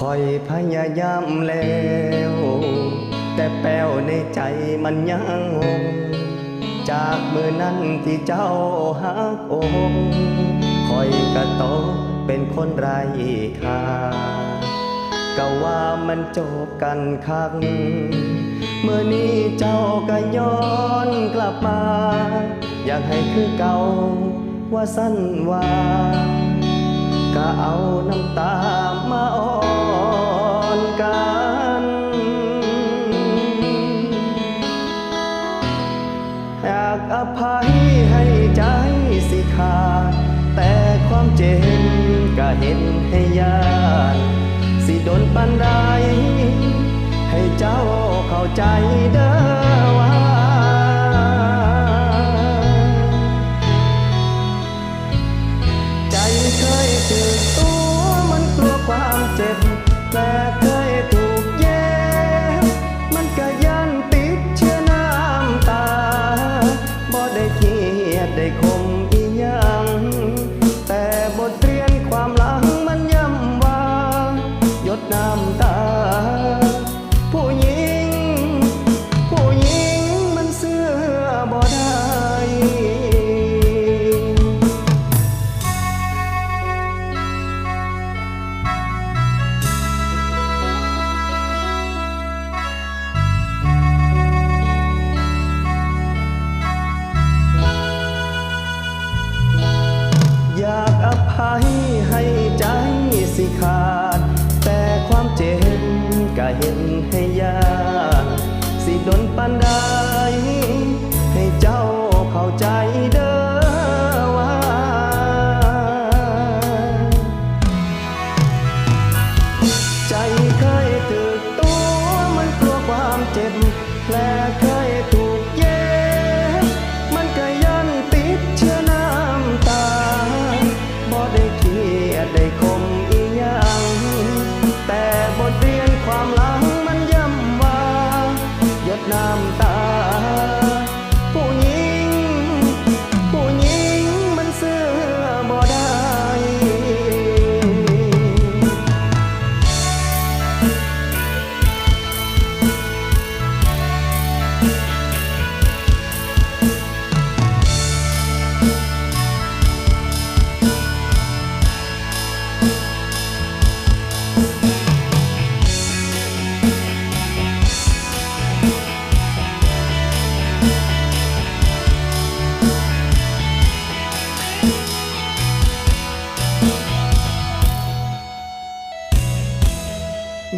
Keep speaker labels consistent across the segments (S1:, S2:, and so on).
S1: คอยพยายามแล้ว แต่แป้วในใจมันยังหงจากมือนั้นที่เจ้าหักอกคอยกระโตกเป็นคนไร้ค่าก็ว่ามันจบกันคักเมื่อนี้เจ้าก็ย้อนกลับมา อยากให้คือเก่าว่าสั้นว่าก็เอาน้ำตามาเห็นให้ยากสิโดนปันใดให้เจ้าเข้าใจเด้อว่าใจเคยถือตัว อยากอภัยให้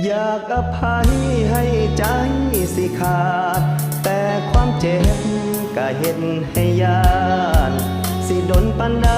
S1: อยากอภัยให้ใจสิขาด แต่ความเจ็บก็เห็นให้ยาน สิดนปันดให้เจ้า